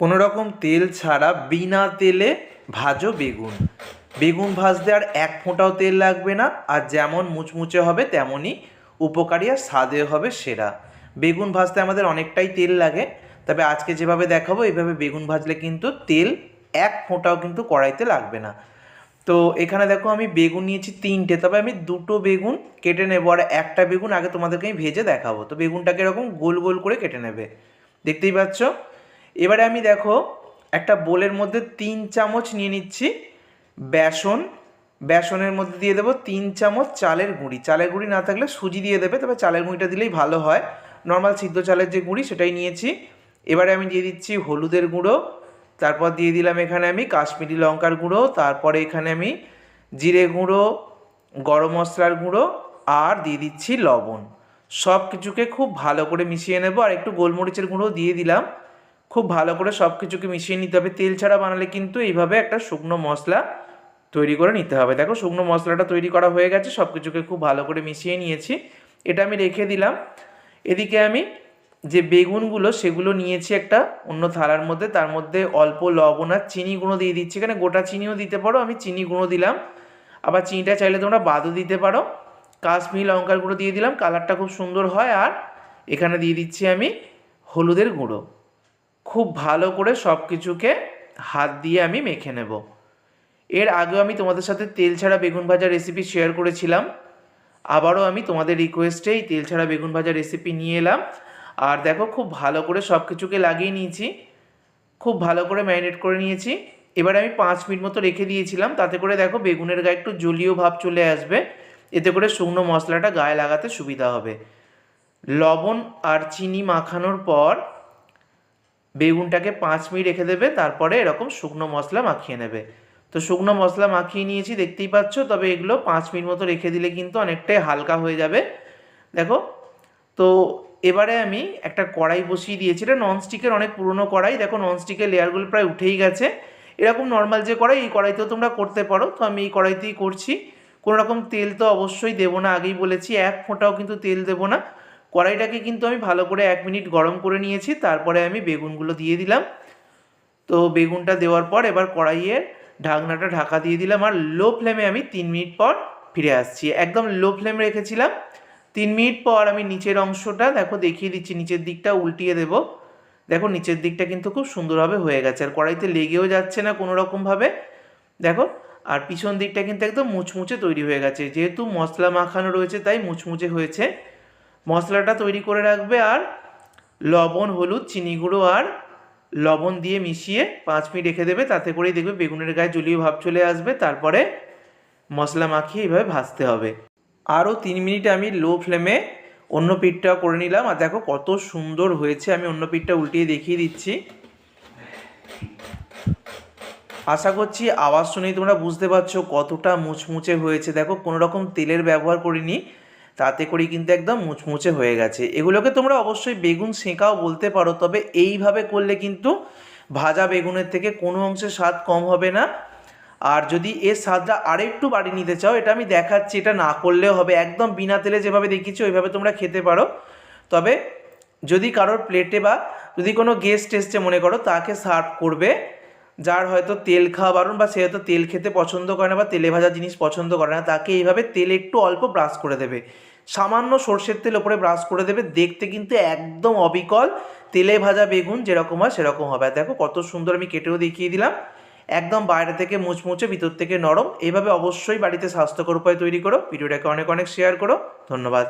কোনো রকম তেল ছাড়া বিনা তেলে ভাজো বেগুন। বেগুন ভাজতে আর এক ফোঁটাও তেল লাগবে না, আর যেমন মুচমুচে হবে তেমনই উপকারী আর স্বাদে হবে সেরা। বেগুন ভাজতে আমাদের অনেকটাই তেল লাগে, তবে আজকে যেভাবে দেখাবো, এইভাবে বেগুন ভাজলে কিন্তু তেল এক ফোঁটাও কিন্তু কড়াইতে লাগবে না। তো এখানে দেখো আমি বেগুন নিয়েছি তিনটে, তবে আমি দুটো বেগুন কেটে নেব, আর একটা বেগুন আগে তোমাদেরকে আমি ভেজে দেখাবো। তো বেগুনটাকে এরকম গোল গোল করে কেটে নেবে। দেখতেই পাচ্ছ? এবারে আমি দেখো একটা বোলের মধ্যে তিন চামচ নিয়ে নিচ্ছি বেসন। বেসনের মধ্যে দিয়ে দেবো তিন চামচ চালের গুঁড়ি। চালের গুঁড়ি না থাকলে সুজি দিয়ে দেবে, তবে চালের গুঁড়িটা দিলেই ভালো হয়। নর্মাল সিদ্ধ চালের যে গুঁড়ি, সেটাই নিয়েছি। এবারে আমি দিয়ে দিচ্ছি হলুদের গুঁড়ো। তারপর দিয়ে দিলাম এখানে আমি কাশ্মীরি লঙ্কার গুঁড়ো। তারপরে এখানে আমি জিরে গুঁড়ো, গরম মশলার গুঁড়ো আর দিয়ে দিচ্ছি লবণ। সব কিছুকে খুব ভালো করে মিশিয়ে নেব। আর একটু গোলমরিচের গুঁড়ো দিয়ে দিলাম। খুব ভালো করে সব কিছুকে মিশিয়ে নিতে হবে। তেল ছাড়া বানালে কিন্তু এইভাবে একটা শুকনো মশলা তৈরি করে নিতে হবে। দেখো শুকনো মশলাটা তৈরি করা হয়ে গেছে সব কিছুকে খুব ভালো করে মিশিয়ে নিয়েছি। এটা আমি রেখে দিলাম। এদিকে আমি যে বেগুনগুলো, সেগুলো নিয়েছি একটা অন্য থালার মধ্যে। তার মধ্যে অল্প লবণ আর চিনি গুঁড়ো দিয়ে দিচ্ছি। এখানে গোটা চিনিও দিতে পারো, আমি চিনি গুঁড়ো দিলাম। আবার চিনিটা চাইলে তোমরা বাদও দিতে পারো। কাশ্মীরি লঙ্কার গুঁড়ো দিয়ে দিলাম। কালারটা খুব সুন্দর হয়। আর এখানে দিয়ে দিচ্ছি আমি হলুদের গুঁড়ো। খুব ভালো করে সব কিছুকে হাত দিয়ে আমি মেখে নেব। এর আগেও আমি তোমাদের সাথে তেল ছাড়া বেগুন ভাজা রেসিপি শেয়ার করেছিলাম। আবারও আমি তোমাদের রিকোয়েস্টে এই তেল ছাড়া বেগুন ভাজা রেসিপি নিয়ে এলাম। আর দেখো, খুব ভালো করে সব কিছুকে লাগিয়ে নিয়েছি। খুব ভালো করে ম্যারিনেট করে নিয়েছি। এবার আমি পাঁচ মিনিট মতো রেখে দিয়েছিলাম। তাতে করে দেখো, বেগুনের গায়ে একটু জলীয় ভাব চলে আসবে। এতে করে শুকনো মশলাটা গায়ে লাগাতে সুবিধা হবে। লবণ আর চিনি মাখানোর পর বেগুনটাকে পাঁচ মিনিট রেখে দেবে, তারপরে এরকম শুকনো মশলা মাখিয়ে নেবে। তো শুকনো মশলা মাখিয়ে নিয়েছি, দেখতেই পাচ্ছ? তবে এগুলো পাঁচ মিনিট মতো রেখে দিলে কিন্তু অনেকটাই হালকা হয়ে যাবে। দেখো, তো এবারে আমি একটা কড়াই বসিয়ে দিয়েছি। এটা ননস্টিকের অনেক পুরনো কড়াই। দেখো, ননস্টিকের লেয়ারগুলো প্রায় উঠেই গেছে। এরকম নর্মাল যে কড়াই, এই কড়াইতেও তোমরা করতে পারো। তো আমি এই কড়াইতেই করছি। কোনো রকম তেল তো অবশ্যই দেবো না, আগেই বলেছি। এক ফোঁটাও কিন্তু তেল দেবো না। কড়াইটাকে কিন্তু আমি ভালো করে এক মিনিট গরম করে নিয়েছি, তারপরে আমি বেগুনগুলো দিয়ে দিলাম। তো বেগুনটা দেওয়ার পর এবার কড়াইয়ের ঢাকনাটা ঢাকা দিয়ে দিলাম আর লো ফ্লেমে আমি তিন মিনিট পর ফিরে আসছি। একদম লো ফ্লেম রেখেছিলাম। তিন মিনিট পর আমি নিচের অংশটা দেখো দেখিয়ে দিচ্ছি, নিচের দিকটা উল্টিয়ে দেবো। দেখো নিচের দিকটা কিন্তু খুব সুন্দরভাবে হয়ে গেছে আর কড়াইতে লেগেও যাচ্ছে না কোনো রকমভাবে দেখো, আর পিছন দিকটা কিন্তু একদম মুচমুচে তৈরি হয়ে গেছে। যেহেতু মশলা মাখানো রয়েছে, তাই মুচমুচে হয়েছে। মশলাটা তৈরি করে রাখবে আর লবণ, হলুদ, চিনি গুঁড়ো আর লবণ দিয়ে মিশিয়ে পাঁচ মিনিট রেখে দেবে। তাতে করেই দেখবে বেগুনের গায়ে জলীয় ভাব চলে আসবে। তারপরে মশলা মাখিয়ে এইভাবে ভাজতে হবে। আরও তিন মিনিট আমি লো ফ্লেমে অন্য পিঠটা করে নিলাম। আর দেখো কত সুন্দর হয়েছে। আমি অন্য পিঠটা উল্টিয়ে দেখিয়ে দিচ্ছি। আশা করছি আওয়াজ শুনেই তোমরা বুঝতে পারছ কতটা মুচমুচে হয়েছে। দেখো কোনো রকম তেলের ব্যবহার করিনি। তাতে করেই কিন্তু একদম মুচমুচে হয়ে গেছে। এগুলোকে তোমরা অবশ্যই বেগুন সেঁকাও বলতে পারো, তবে এইভাবে করলে কিন্তু ভাজা বেগুনের থেকে কোনো অংশে স্বাদ কম হবে না। আর যদি এর স্বাদটা আরেকটু বাড়িয়ে নিতে চাও, এটা আমি দেখাচ্ছি, এটা না করলেও হবে। একদম বিনা তেলে যেভাবে দেখিয়েছি, ওইভাবে তোমরা খেতে পারো। তবে যদি কারোর প্লেটে বা যদি কোনো গেস্ট এসছে মনে করো, তাকে সার্ভ করবে। যার হয়তো তেল খাওয়া বারণ বা সে হয়তো তেল খেতে পছন্দ করে না বা তেলে ভাজা জিনিস পছন্দ করে না, তাকে এইভাবে তেল একটু অল্প ব্রাশ করে দেবে। সামান্য সর্ষের তেল ওপরে ব্রাশ করে দেবে, দেখতে কিন্তু একদম অবিকল। তেলে ভাজা বেগুন যেরকম হয় সেরকম হবে। দেখো কত সুন্দর আমি কেটেও দেখিয়ে দিলাম। একদম বাইরে থেকে মুচমুচে, ভিতর থেকে নরম। এভাবে অবশ্যই বাড়িতে স্বাস্থ্যকর উপায় তৈরি করো। ভিডিওটাকে অনেক অনেক শেয়ার করো। ধন্যবাদ।